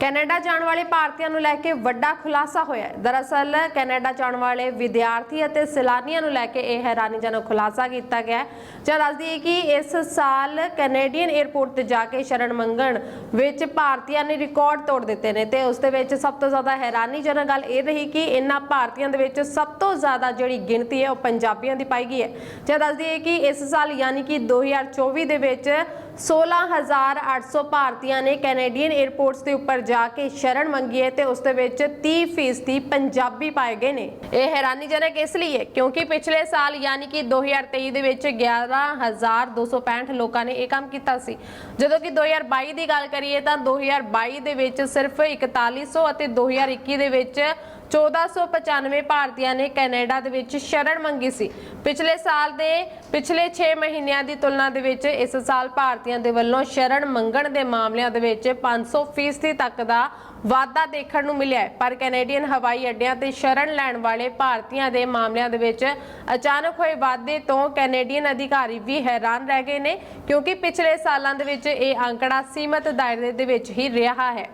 Canada ਜਾਣ ਵਾਲੇ ਭਾਰਤੀਆਂ ਨੂੰ ਲੈ ਕੇ ਵੱਡਾ ਖੁਲਾਸਾ ਹੋਇਆ ਹੈ। ਦਰਅਸਲ, ਕੈਨੇਡਾ ਜਾਣ ਵਾਲੇ ਵਿਦਿਆਰਥੀ ਅਤੇ ਸੈਲਾਨੀਆਂ ਨੂੰ ਲੈ ਕੇ ਇਹ ਹੈਰਾਨੀਜਨਕ ਖੁਲਾਸਾ ਕੀਤਾ ਗਿਆ ਹੈ। ਜਦ ਦੱਸਦੀ ਹੈ ਕਿ ਇਸ ਸਾਲ ਕੈਨੇਡੀਅਨ 에ਅਰਪੋਰਟ ਤੇ ਜਾ ਕੇ ਸ਼ਰਨ ਮੰਗਣ ਵਿੱਚ ਭਾਰਤੀਆਂ ਨੇ ਰਿਕਾਰਡ ਤੋੜ ਦਿੱਤੇ ਨੇ ਤੇ ਉਸ ਦੇ ਵਿੱਚ ਸਭ ਤੋਂ ਜ਼ਿਆਦਾ ਹੈਰਾਨੀਜਨਕ ਗੱਲ ਇਹ ਰਹੀ ਕਿ ਇਹਨਾਂ ਭਾਰਤੀਆਂ ਦੇ ਵਿੱਚ ਸਭ ਤੋਂ ਜ਼ਿਆਦਾ ਜਿਹੜੀ ਗਿਣਤੀ ਹੈ ਉਹ ਪੰਜਾਬੀਆਂ ਦੀ ਪਾਈ ਗਈ ਹੈ। ਜਾਂ ਦੱਸਦੀ ਹੈ ਕਿ ਇਸ ਸਾਲ ਯਾਨੀ ਕਿ 2024 ਦੇ ਵਿੱਚ 16800 ਭਾਰਤੀਆਂ ਨੇ ਕੈਨੇਡੀਅਨ 에ਅਰਪੋਰਟਸ ਦੇ ਉੱਪਰ ਜਾ ਕੇ ਸ਼ਰਨ ਮੰਗੀ ਹੈ ਤੇ ਉਸ ਦੇ ਵਿੱਚ 30% ਪੰਜਾਬੀ ਪਾਏ ਗਏ ਨੇ। ਇਹ ਹੈਰਾਨੀਜਨਕ ਇਸ ਲਈ ਹੈ ਕਿਉਂਕਿ ਪਿਛਲੇ ਸਾਲ ਯਾਨੀ ਕਿ 2023 ਦੇ ਵਿੱਚ 11265 ਲੋਕਾਂ ਨੇ ਇਹ ਕੰਮ ਕੀਤਾ ਸੀ। ਜਦੋਂ ਕਿ 2022 ਦੀ ਗੱਲ ਕਰੀਏ ਤਾਂ 2022 ਦੇ ਵਿੱਚ ਸਿਰਫ 4100 ਅਤੇ 2021 ਦੇ ਵਿੱਚ 1495 ਭਾਰਤੀਆਂ ਨੇ ਕੈਨੇਡਾ ਦੇ ਵਿੱਚ ਸ਼ਰਨ ਮੰਗੀ ਸੀ। ਪਿਛਲੇ ਸਾਲ ਦੇ, ਪਿਛਲੇ 6 ਮਹੀਨਿਆਂ ਦੀ ਤੁਲਨਾ ਦੇ ਵਿੱਚ ਇਸ ਸਾਲ ਭਾਰਤੀਆਂ ਦੇ ਵੱਲੋਂ ਸ਼ਰਨ ਮੰਗਣ ਦੇ ਮਾਮਲਿਆਂ ਦੇ ਵਿੱਚ 500% ਤੱਕ ਦਾ ਵਾਧਾ ਦੇਖਣ ਨੂੰ ਮਿਲਿਆ ਹੈ। ਪਰ ਕੈਨੇਡੀਅਨ ਹਵਾਈ ਅੱਡਿਆਂ ਤੇ ਸ਼ਰਨ ਲੈਣ ਵਾਲੇ ਭਾਰਤੀਆਂ ਦੇ ਮਾਮਲਿਆਂ ਦੇ ਵਿੱਚ ਅਚਾਨਕ ਹੋਏ ਵਾਧੇ ਤੋਂ ਕੈਨੇਡੀਅਨ ਅਧਿਕਾਰੀ ਵੀ ਹੈਰਾਨ ਰਹਿ ਗਏ ਨੇ, ਕਿਉਂਕਿ ਪਿਛਲੇ ਸਾਲਾਂ ਦੇ ਵਿੱਚ ਇਹ ਅੰਕੜਾ ਸੀਮਤ ਦਾਇਰੇ ਦੇ ਵਿੱਚ ਹੀ ਰਿਹਾ ਹੈ।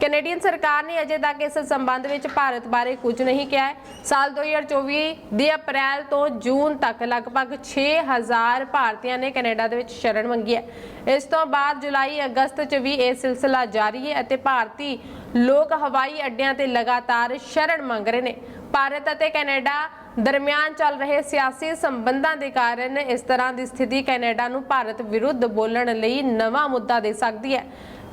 ਕੈਨੇਡੀਅਨ ਸਰਕਾਰ ਨੇ ਅਜੇ ਤੱਕ ਇਸ ਸੰਬੰਧ ਵਿੱਚ ਭਾਰਤ ਬਾਰੇ ਕੁਝ ਨਹੀਂ ਕਿਹਾ ਹੈ। ਸਾਲ 2024 ਦੇ ਅਪ੍ਰੈਲ ਤੋਂ ਜੂਨ ਤੱਕ ਲਗਭਗ 6000 ਭਾਰਤੀਆਂ ਨੇ ਕੈਨੇਡਾ ਦੇ ਵਿੱਚ ਸ਼ਰਨ ਮੰਗੀ ਹੈ। ਇਸ ਤੋਂ ਬਾਅਦ ਜੁਲਾਈ, ਅਗਸਤ 'ਚ ਵੀ ਇਹ ਸਿਲਸਿਲਾ ਜਾਰੀ ਹੈ ਅਤੇ ਭਾਰਤੀ ਲੋਕ ਹਵਾਈ ਅੱਡਿਆਂ ਤੇ ਲਗਾਤਾਰ ਸ਼ਰਨ ਮੰਗ ਰਹੇ ਨੇ। ਭਾਰਤ ਅਤੇ ਕੈਨੇਡਾ ਦਰਮਿਆਨ ਚੱਲ ਰਹੇ ਸਿਆਸੀ ਸੰਬੰਧਾਂ ਦੇ ਕਾਰਨ ਇਸ ਤਰ੍ਹਾਂ ਦੀ ਸਥਿਤੀ ਕੈਨੇਡਾ ਨੂੰ ਭਾਰਤ ਵਿਰੁੱਧ ਬੋਲਣ ਲਈ ਨਵਾਂ ਮੁੱਦਾ ਦੇ ਸਕਦੀ ਹੈ।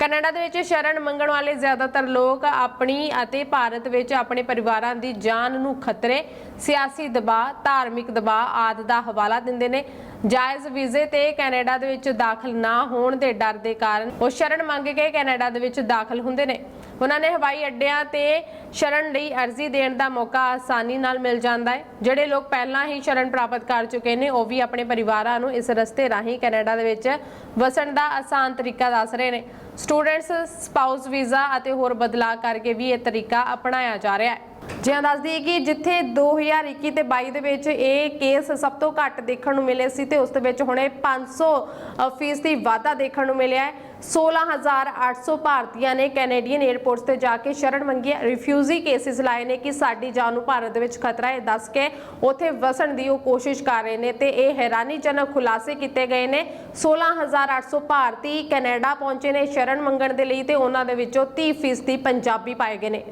ਕੈਨੇਡਾ ਦੇ ਵਿੱਚ ਸ਼ਰਨ ਮੰਗਣ ਵਾਲੇ ਜ਼ਿਆਦਾਤਰ ਲੋਕ ਆਪਣੀ ਅਤੇ ਭਾਰਤ ਵਿੱਚ ਆਪਣੇ ਪਰਿਵਾਰਾਂ ਦੀ ਜਾਨ ਨੂੰ ਖਤਰੇ, ਸਿਆਸੀ ਦਬਾਅ, ਧਾਰਮਿਕ ਦਬਾਅ ਆਦਿ ਦਾ ਹਵਾਲਾ ਦਿੰਦੇ ਨੇ। ਜਾਇਜ਼ ਵੀਜ਼ੇ ਤੇ ਕੈਨੇਡਾ ਦੇ ਵਿੱਚ ਦਾਖਲ ਨਾ ਹੋਣ ਦੇ ਡਰ ਦੇ ਕਾਰਨ ਉਹ ਸ਼ਰਨ ਮੰਗ ਕੇ ਕੈਨੇਡਾ ਦੇ ਵਿੱਚ ਦਾਖਲ ਹੁੰਦੇ ਨੇ। ਉਹਨਾਂ ਨੇ ਹਵਾਈ ਅੱਡਿਆਂ ਤੇ ਸ਼ਰਨ ਲਈ ਅਰਜ਼ੀ ਦੇਣ ਦਾ ਮੌਕਾ ਆਸਾਨੀ ਨਾਲ ਮਿਲ ਜਾਂਦਾ ਹੈ। ਜਿਹੜੇ ਲੋਕ ਪਹਿਲਾਂ ਹੀ ਸ਼ਰਨ ਪ੍ਰਾਪਤ ਕਰ ਚੁੱਕੇ ਨੇ, ਉਹ ਵੀ ਆਪਣੇ ਪਰਿਵਾਰਾਂ ਨੂੰ ਇਸ ਰਸਤੇ ਰਾਹੀਂ ਕੈਨੇਡਾ ਦੇ ਵਿੱਚ ਵਸਣ ਦਾ ਆਸਾਨ ਤਰੀਕਾ ਦੱਸ ਰਹੇ ਨੇ। ਸਟੂਡੈਂਟਸ ਸਪਾਊਸ ਵੀਜ਼ਾ ਅਤੇ ਹੋਰ ਬਦਲਾਅ ਕਰਕੇ ਵੀ ਇਹ ਤਰੀਕਾ ਅਪਣਾਇਆ ਜਾ ਰਿਹਾ ਹੈ। ਜਿਵੇਂ ਦੱਸਦੀ ਹੈ ਕਿ ਜਿੱਥੇ 2021 ਤੇ 22 ਦੇ ਵਿੱਚ ਇਹ ਕੇਸ ਸਭ ਤੋਂ ਘੱਟ ਦੇਖਣ ਨੂੰ ਮਿਲੇ ਸੀ ਤੇ ਉਸ ਦੇ ਵਿੱਚ ਹੁਣੇ 500 ਅ, ਫੀਸਦੀ ਵਾਧਾ ਦੇਖਣ ਨੂੰ ਮਿਲਿਆ ਹੈ। 16800 ਭਾਰਤੀਆਂ ਨੇ ਕੈਨੇਡੀਅਨ 에ਅਰਪੋਰਟਸ ਤੇ ਜਾ ਕੇ ਸ਼ਰਨ ਮੰਗੀ ਰਿਫਿਊਜੀ ਕੇਸਿਸ ਲਾਏ ਨੇ ਕਿ ਸਾਡੀ ਜਾਨ ਨੂੰ ਭਾਰਤ ਦੇ ਵਿੱਚ ਖਤਰਾ ਹੈ। ਦੱਸ ਕੇ ਉਥੇ ਵਸਣ ਦੀ ਉਹ ਕੋਸ਼ਿਸ਼ ਕਰ ਰਹੇ ਨੇ ਤੇ ਇਹ ਹੈਰਾਨੀਜਨਕ ਖੁਲਾਸੇ ਕੀਤੇ ਗਏ ਨੇ। 16800 ਭਾਰਤੀ ਕੈਨੇਡਾ ਪਹੁੰਚੇ ਨੇ ਸ਼ਰਨ ਮੰਗਣ ਦੇ ਲਈ ਤੇ ਉਹਨਾਂ ਦੇ ਵਿੱਚੋਂ 30% ਪੰਜਾਬੀ ਪਾਏ ਗਏ ਨੇ।